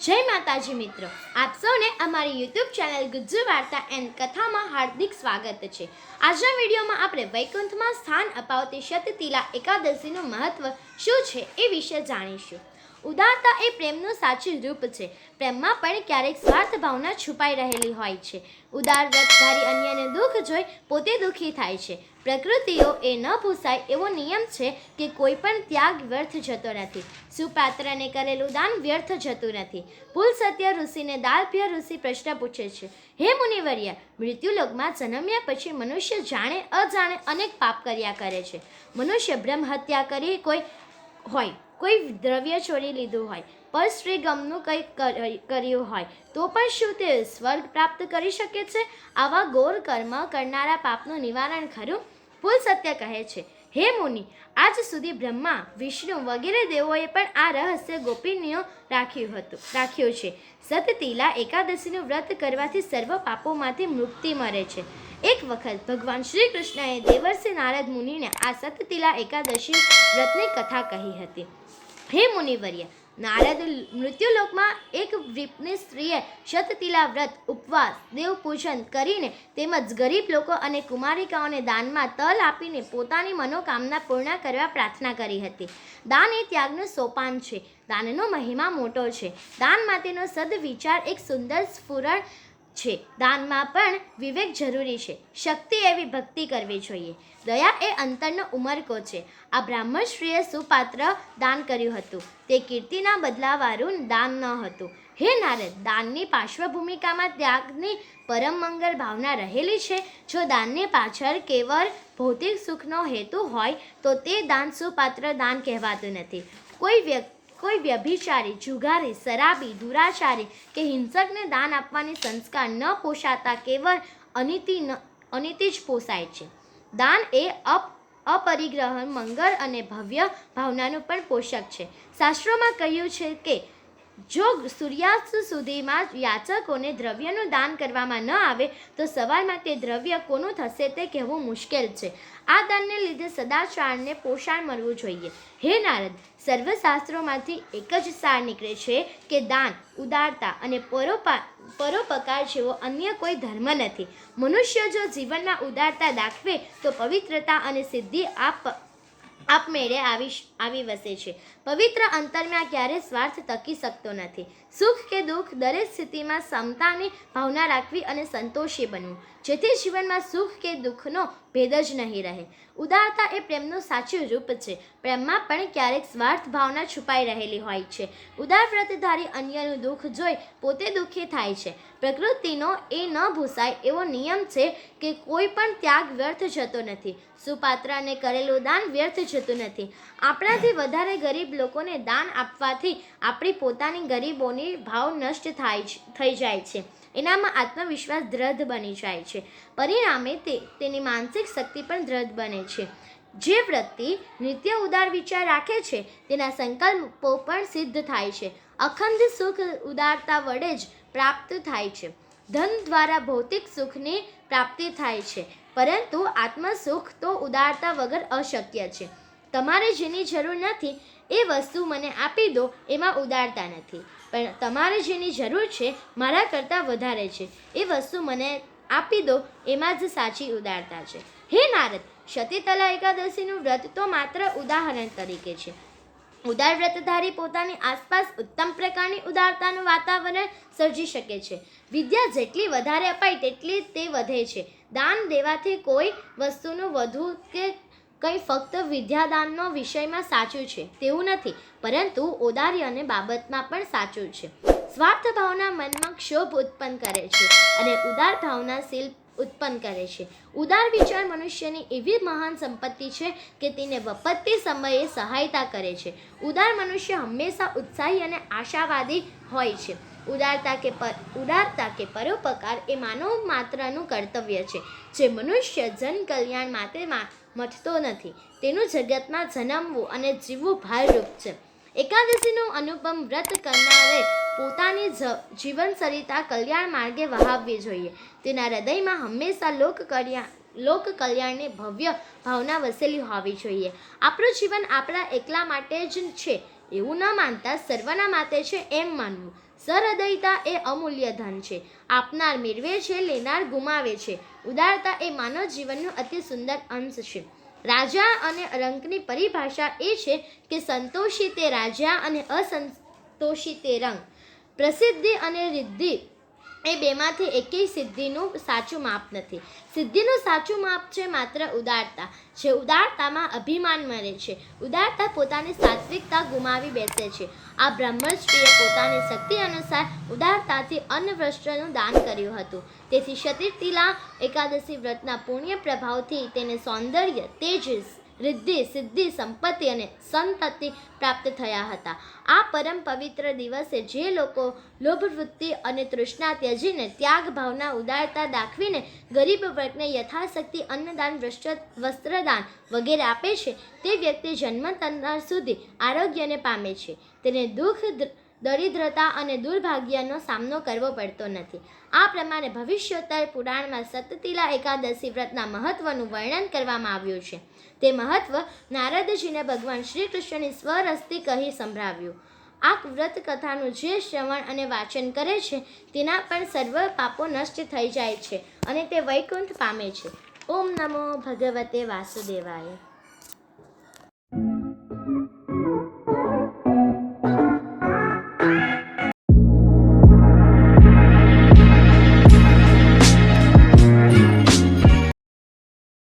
જય માતાજી મિત્રો, આપ સૌને અમારી યુટ્યુબ ચેનલ ગુજ્જુ વાર્તા એન્ડ કથામાં હાર્દિક સ્વાગત છે. આજના વિડીયોમાં આપણે વૈકુંઠમાં સ્થાન અપાવતી શતતિલા એકાદશીનું મહત્વ શું છે એ વિશે જાણીશું. ઉદારતા એ પ્રેમનું સાચું રૂપ છે. પ્રેમમાં પણ ક્યારેક સ્વાર્થ ભાવના છુપાઈ રહેલી હોય છે. ઉદાર વ્રતધારી અન્યને દુઃખ જોઈ પોતે દુઃખી થાય છે. પ્રકૃતિઓ એ ન ભૂસાય એવો નિયમ છે કે કોઈ પણ ત્યાગ વ્યર્થ જતો નથી. સુપાત્રને કરેલું દાન વ્યર્થ જતું નથી. ભૂલ, સત્ય ઋષિને દાલભ્ય ઋષિ પ્રશ્ન પૂછે છે. હે મુનિવર્ય, મૃત્યુલોકમાં જન્મ્યા પછી મનુષ્ય જાણે, અજાણે અનેક પાપ કર્યા કરે છે. મનુષ્ય બ્રહ્મ હત્યા કરી કોઈ હોય કોઈ દ્રવ્ય ચોરી લીધું હોય પર શ્રી ગમનું કંઈક કર્યું હોય, તો પણ શું તે સ્વર્ગ પ્રાપ્ત કરી શકે છે? આવા ગોર કર્મ કરનારા પાપનું નિવારણ ખરું? ફૂલ સત્ય કહે છે, હે મુનિ, આજ સુધી બ્રહ્મા, વિષ્ણુ વગેરે દેવોએ પણ આ રહસ્ય ગોપીનીઓ રાખ્યું હતું, રાખ્યું છે. સતતિલા એકાદશીનું વ્રત કરવાથી સર્વ પાપોમાંથી મુક્તિ મળે છે. એક વખત ભગવાન શ્રી કૃષ્ણએ દેવર્ષિ નારદ મુનિને આ સતતિલા એકાદશી વ્રતની કથા કહી હતી. હે મુનિવર્ય, નારદ મૃત્યુલોકમાં એક વૃપની સ્ત્રીએ શતતિલા વ્રત, ઉપવાસ, દેવપૂજન કરીને તેમજ ગરીબ લોકો અને કુમારિકાઓને દાનમાં તલ આપીને પોતાની મનોકામના પૂર્ણ કરવા પ્રાર્થના કરી હતી. દાન એ ત્યાગનું સોપાન છે. દાનનો મહિમા મોટો છે. દાન માટેનો સદવિચાર એક સુંદર સ્ફુરણ છે. દાનમાં પણ વિવેક જરૂરી છે. શક્તિ એવી ભક્તિ કરવી જોઈએ. દયા એ અંતરનો ઉમરકો છે. આ બ્રાહ્મણ સ્ત્રીએ સુપાત્ર દાન કર્યું હતું. તે કીર્તિના બદલાવાળું દાન ન હતું. હે નારદ, દાનની પાર્શ્વભૂમિકામાં ત્યાગની પરમ મંગલ ભાવના રહેલી છે. જો દાનની પાછળ કેવળ ભૌતિક સુખનો હેતુ હોય, તો તે દાન સુપાત્ર દાન કહેવાતું નથી. કોઈ વ્યક્તિ કોઈ વ્યભિચારી, જુગારી, શરાબી, દુરાચારી કે હિંસકને દાન આપવાની સંસ્કાર ન પોષાતા કેવળ અનિતિ અનિતિ જ પોસાય છે. દાન એ અપ, અપરિગ્રહ, મંગળ અને ભવ્ય ભાવનાનું પણ પોષક છે. શાસ્ત્રોમાં કહ્યું છે કે જો સૂર્યાસ્ત સુધીમાં યાચકોને દ્રવ્યનું દાન કરવામાં ન આવે, તો સવારમાં તે દ્રવ્ય કોનું થશે તે કહેવું મુશ્કેલ છે. આ દાનને લીધે સદાચારને પોષણ મળવું જોઈએ. હે નારદ, સર્વશાસ્ત્રોમાંથી એક જ સાર નીકળે છે કે દાન, ઉદારતા અને પરોપા, પરોપકાર જેવો અન્ય કોઈ ધર્મ નથી. મનુષ્ય જો જીવનમાં ઉદારતા દાખવે, તો પવિત્રતા અને સિદ્ધિ આપ આપમેળે આવી આવી વસે છે. પવિત્ર અંતરમાં ક્યારે સ્વાર્થ તકી શકતો નથી. સુખ કે દુઃખ દરેક સ્થિતિમાં સમતાની ભાવના રાખવી અને સંતોષી બનવું. જેથી જીવનમાં સુખ કે દુઃખનો ભેદ જ નહીં રહે. ઉદારતા એ પ્રેમનું સાચું રૂપ છે. પ્રેમમાં પણ ક્યારેક સ્વાર્થ ભાવના છુપાઈ રહેલી હોય છે. ઉદાર વ્રતધારી અન્યનું દુઃખ જોઈ પોતે દુઃખી થાય છે. પ્રકૃતિનો એ ન ભૂસાય એવો નિયમ છે કે કોઈ પણ ત્યાગ વ્યર્થ જતો નથી. સુપાત્રને કરેલું દાન વ્યર્થ જતું નથી. આપણાથી વધારે ગરીબ લોકોને દાન આપવાથી આપણી પોતાની ગરીબોની ભાવ નષ્ટ થાય થઈ જાય છે. એનામાં આત્મવિશ્વાસ દ્રઢ બની જાય છે. પરિણામે તે, તેની માનસિક શક્તિ પણ દ્રઢ બને છે. જે વ્યક્તિ નિત્ય ઉદાર વિચાર રાખે છે, તેના સંકલ્પો પણ સિદ્ધ થાય છે. અખંડ સુખ ઉદારતા વડે જ પ્રાપ્ત થાય છે. ધન દ્વારા ભૌતિક સુખની પ્રાપ્તિ થાય છે, પરંતુ આત્મસુખ તો ઉદારતા વગર અશક્ય છે. તમારે જેની જરૂર નથી એ વસ્તુ મને આપી દો, એમાં ઉદારતા નથી. પણ તમારે જેની જરૂર છે, મારા કરતાં વધારે છે. એ વસ્તુ મને આપી દો, એમાં જ સાચી ઉદારતા છે. હે નારદ, શતીતલા એકાદશીનું વ્રત તો માત્ર ઉદાહરણ તરીકે છે. ઉદાર વ્રતધારી પોતાની આસપાસ ઉત્તમ પ્રકારની ઉદારતાનું વાતાવરણ સર્જી શકે છે. વિદ્યા જેટલી વધારે અપાય, તેટલી તે વધે છે. દાન દેવાથી કોઈ વસ્તુનું વધુ કે કંઈ ફક્ત વિદ્યાદાનનો વિષયમાં સાચું છે, તેવું નથી, પરંતુ ઔદાર્યની બાબતમાં પણ સાચું છે. સ્વાર્થ ભાવના મનમાં ક્ષોભ ઉત્પન્ન કરે છે અને ઉદાર ભાવના શિલ્પ ઉત્પન્ન કરે છે. ઉદાર વિચાર મનુષ્યની એવી મહાન સંપત્તિ છે કે તેને વપત્તિ સમયે સહાયતા કરે છે. ઉદાર મનુષ્ય હંમેશા ઉત્સાહી અને આશાવાદી હોય છે. ઉદારતા કે ઉદારતા કે પરોપકાર એ માનવ માત્રનું કર્તવ્ય છે. જે મનુષ્ય જન કલ્યાણ માટે મથતો નથી. તેનું જગતમાં જન્મવું અને જીવવું ભારરૂપ છે. એકાદશીનું અનુપમ વ્રત કરનારે પોતાની જીવન સરિતા કલ્યાણ માર્ગે વહાવવી જોઈએ. તેના હૃદયમાં હંમેશા લોક કલ્યાણ લોક કલ્યાણની ભવ્ય ભાવના વસેલી હોવી જોઈએ. આપણું જીવન આપણા એકલા માટે જ છે. એવું ન માનતા સર્વના માટે છે એમ માનવું. સહૃદયતા એ અમૂલ્ય ધન છે. આપનાર મેળવે છે, લેનાર ગુમાવે છે. ઉદારતા એ માનવ જીવનનું અતિ સુંદર અંશ છે. રાજા અને રંગની પરિભાષા એ છે કે સંતોષી તે રાજા અને અસંતોષી તે રંગ. પ્રસિદ્ધિ અને રિદ્ધિ એ બેમાંથી એકેય સિદ્ધિનું સાચું માપ નથી. સિદ્ધિનું સાચું માપ છે માત્ર ઉદારતા. જે ઉદારતામાં અભિમાન મરે છે. ઉદારતા પોતાની સાત્વિકતા ગુમાવી બેસે છે. આ બ્રહ્મશ્રીએ પોતાની શક્તિ અનુસાર ઉદારતાથી અન્નવસ્ત્રનું દાન કર્યું હતું. તેથી શતીર્તિલા એકાદશી વ્રતના પુણ્ય પ્રભાવથી તેને સૌંદર્ય તેજ રિદ્ધિ, સિદ્ધિ, સંપત્તિ અને સંતતિ પ્રાપ્ત થયા હતા. આ પરમ પવિત્ર દિવસે જે લોકો લોભવૃત્તિ અને તૃષ્ણા ત્યજીને ત્યાગ ભાવના ઉદારતા દાખવીને ગરીબ વર્ગને યથાશક્તિ અન્નદાન વસ્ત્ર વસ્ત્રદાન વગેરે આપે છે, તે વ્યક્તિ જન્મ તંત્ર સુધી આરોગ્યને પામે છે. તેને દુઃખ દરિદ્રતા અને દુર્ભાગ્યનો સામનો કરવો પડતો નથી. આ પ્રમાણે ભવિષ્યોત્તર પુરાણમાં સતતિલા એકાદશી વ્રતના મહત્વનું વર્ણન કરવામાં આવ્યું છે. તે મહત્વ નારદજીને ભગવાન શ્રી કૃષ્ણની સ્વરસ્તી કહી સંભળાવ્યું. આ વ્રત કથાનું જે શ્રવણ અને વાંચન કરે છે, તેના પણ સર્વ પાપો નષ્ટ થઈ જાય છે અને તે વૈકુંઠ પામે છે. ઓમ નમો ભગવતે વાસુદેવાય.